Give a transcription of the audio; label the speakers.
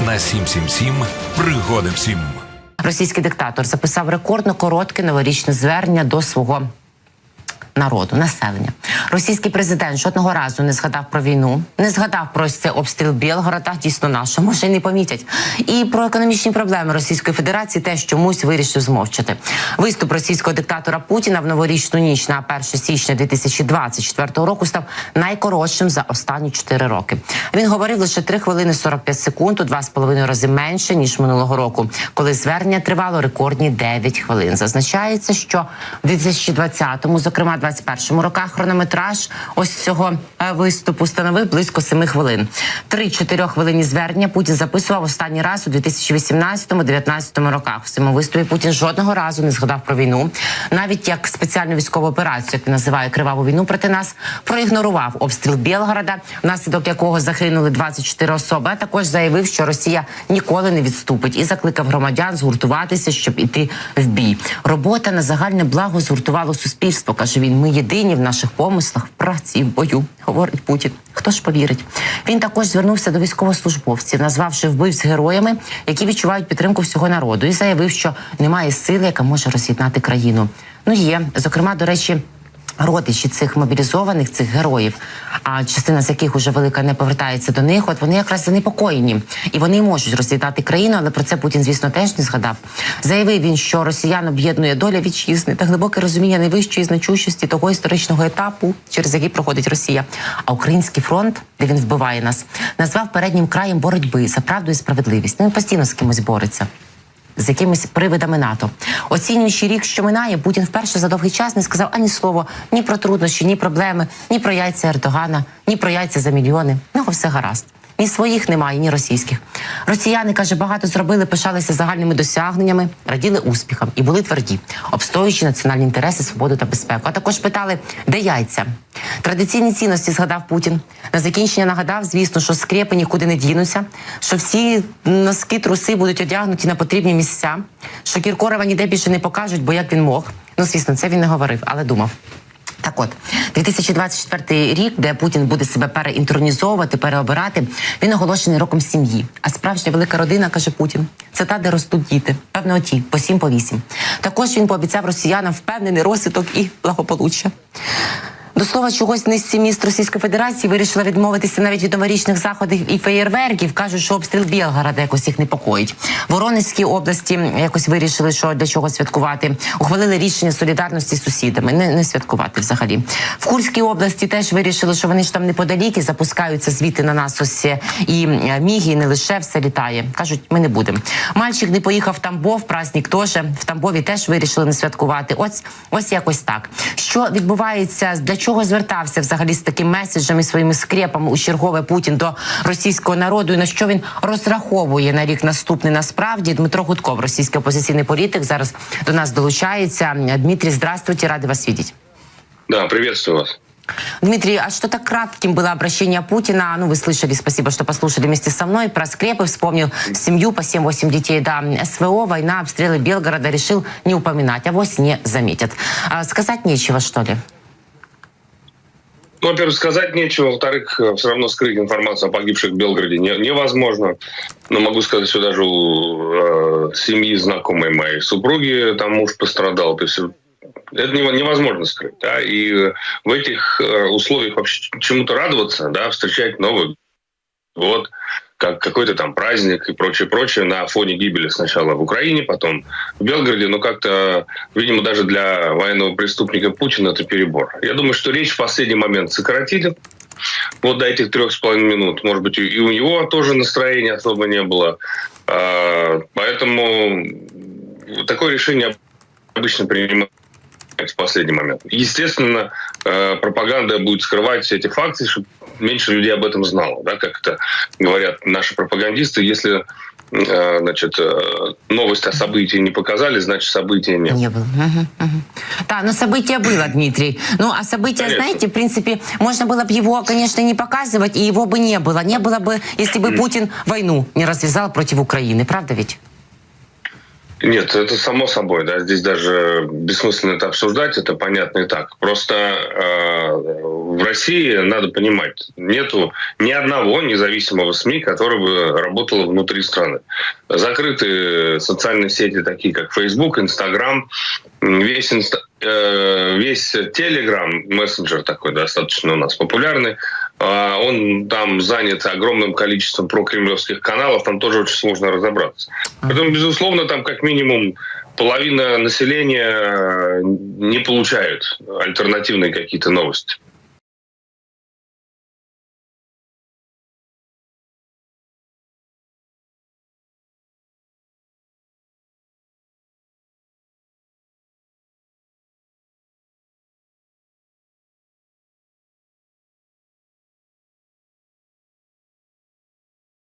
Speaker 1: на 777 пригоди всім.
Speaker 2: Російський диктатор записав рекордно коротке новорічне звернення до свого народу, населення. Російський президент жодного разу не згадав про війну, не згадав про це обстріл Білгорода, дійсно наше, може не помітять. І про економічні проблеми Російської Федерації теж чомусь вирішив змовчати. Виступ російського диктатора Путіна в новорічну ніч на 1 січня 2024 року став найкоротшим за останні 4 роки. Він говорив лише 3 хвилини 45 секунд, у 2,5 рази менше ніж минулого року, коли звернення тривало рекордні 9 хвилин. Зазначається, що в 2020-му, зокрема 21-му роках, хронометраж ось цього е, виступу становив близько 7 хвилин. Три 4 хвилинні звернення Путін записував останній раз у 2018-19 роках. В цьому виступі Путін жодного разу не згадав про війну, навіть як спеціальну військову операцію, як він називає криваву війну проти нас, проігнорував обстріл Білгорода, внаслідок якого загинули 24 особи. А також заявив, що Росія ніколи не відступить і закликав громадян згуртуватися, щоб іти в бій. Робота на загальне благо згуртувало суспільство. каже він. Ми єдині в наших помислах, в праці, і в бою, говорить Путін. Хто ж повірить? Він також звернувся до військовослужбовців, назвавши вбивць героями, які відчувають підтримку всього народу, і заявив, що немає сили, яка може роз'єднати країну. Ну є зокрема, до речі. Родичі цих мобілізованих, цих героїв, а частина з яких уже велика не повертається до них. От вони якраз занепокоєні, і вони можуть роз'єднати країну, але про це Путін, звісно, теж не згадав. Заявив він, що росіян об'єднує доля вітчизни та глибоке розуміння найвищої значущості того історичного етапу, через який проходить Росія. А український фронт, де він вбиває нас, назвав переднім краєм боротьби за правду і справедливість. Ну, Він постійно з кимось бореться з якимись привидами НАТО. Оцінюючи рік, що минає, Путін вперше за довгий час не сказав ані слова ні про труднощі, ні проблеми, ні про яйця Ердогана, ні про яйця за мільйони. Нього все гаразд. Ні своїх немає, ні російських. Росіяни каже, багато зробили, пишалися загальними досягненнями, раділи успіхам і були тверді, обстоюючи національні інтереси, свободу та безпеку. А також питали, де яйця. Традиційні цінності згадав Путін. На закінчення нагадав, звісно, що скрепи нікуди не дінуться, що всі носки, труси будуть одягнуті на потрібні місця, що Кіркорова ніде більше не покажуть, бо як він мог. Ну, звісно, це він не говорив, але думав. Так от, 2024 рік, де Путін буде себе переінтронізовувати, переобирати, він оголошений роком сім'ї. А справжня велика родина, каже Путін, це та, де ростуть діти. Певно, оті, по сім, по вісім. Також він пообіцяв росіянам впевнений розвиток і благополуччя. До слова, чогось низці міст Російської Федерації вирішила відмовитися навіть від новорічних заходів і феєрверків. кажуть, що обстріл Білгорода якось їх непокоїть. Воронезькій області якось вирішили, що для чого святкувати. Ухвалили рішення солідарності з сусідами, не, не святкувати взагалі. В Курській області теж вирішили, що вони ж там неподалік і запускаються звідти на нас ось е, і е, міги, і не лише все літає. кажуть, ми не будемо. Мальчик не поїхав в Тамбов, праздник теж в Тамбові теж вирішили не святкувати. Ось ось якось так. Що відбувається для чого звертався взагалі з таким меседжем і своїми скрепами у чергове Путін до російського народу, і на що він розраховує на рік наступний? Насправді Дмитро Гудков, російський опозиційний політик, зараз до нас долучається. Дмитрий, здравствуйте, рады вас видеть.
Speaker 3: Да, приветствую вас.
Speaker 2: Дмитрий, а что так кратким было обращение Путина? Ну, вы слышали, спасибо, что послушали вместе со мной. Про скрепы вспомнил семью по 7-8 детей. Да, СВО, война, обстрелы Белгорода решил не упоминать, а вось не заметят. А, сказать нечего, что ли?
Speaker 3: Ну, во-первых, сказать нечего, во-вторых, э, все равно скрыть информацию о погибших в Белгороде не- невозможно. Но могу сказать, что даже у э, семьи знакомой моей супруги там муж пострадал. То есть это нево- невозможно скрыть. Да? И э, в этих э, условиях вообще чему-то радоваться, да, встречать Новый год, как какой-то там праздник и прочее, прочее на фоне гибели сначала в Украине, потом в Белгороде, но как-то, видимо, даже для военного преступника Путина это перебор. Я думаю, что речь в последний момент сократили. Вот до этих трех с половиной минут. Может быть, и у него тоже настроения особо не было. А, Поэтому такое решение обычно принимают в последний момент. Естественно, э, пропаганда будет скрывать все эти факты, чтобы меньше людей об этом знало. Да, как это говорят наши пропагандисты. Если э, значит, э, новость о событии не показали, значит, события нет.
Speaker 2: Не было. Мгм, мгм. Да, но событие было, Дмитрий. Ну, а событие,
Speaker 3: Конечно.
Speaker 2: знаете, в принципе, можно было бы его, конечно, не показывать, и его бы не было. Не было бы, если бы Путин войну не развязал против Украины. Правда ведь?
Speaker 3: Нет, это само собой, да, здесь даже бессмысленно это обсуждать, это понятно и так. Просто э, в России, надо понимать, нету ни одного независимого СМИ, который бы работал внутри страны. Закрыты социальные сети, такие как Facebook, Instagram, весь, инста, э, весь Telegram, мессенджер такой достаточно у нас популярный, а, он там занят огромным количеством прокремлевских каналов, там тоже очень сложно разобраться. Поэтому, безусловно, там как минимум половина населения не получают альтернативные какие-то новости.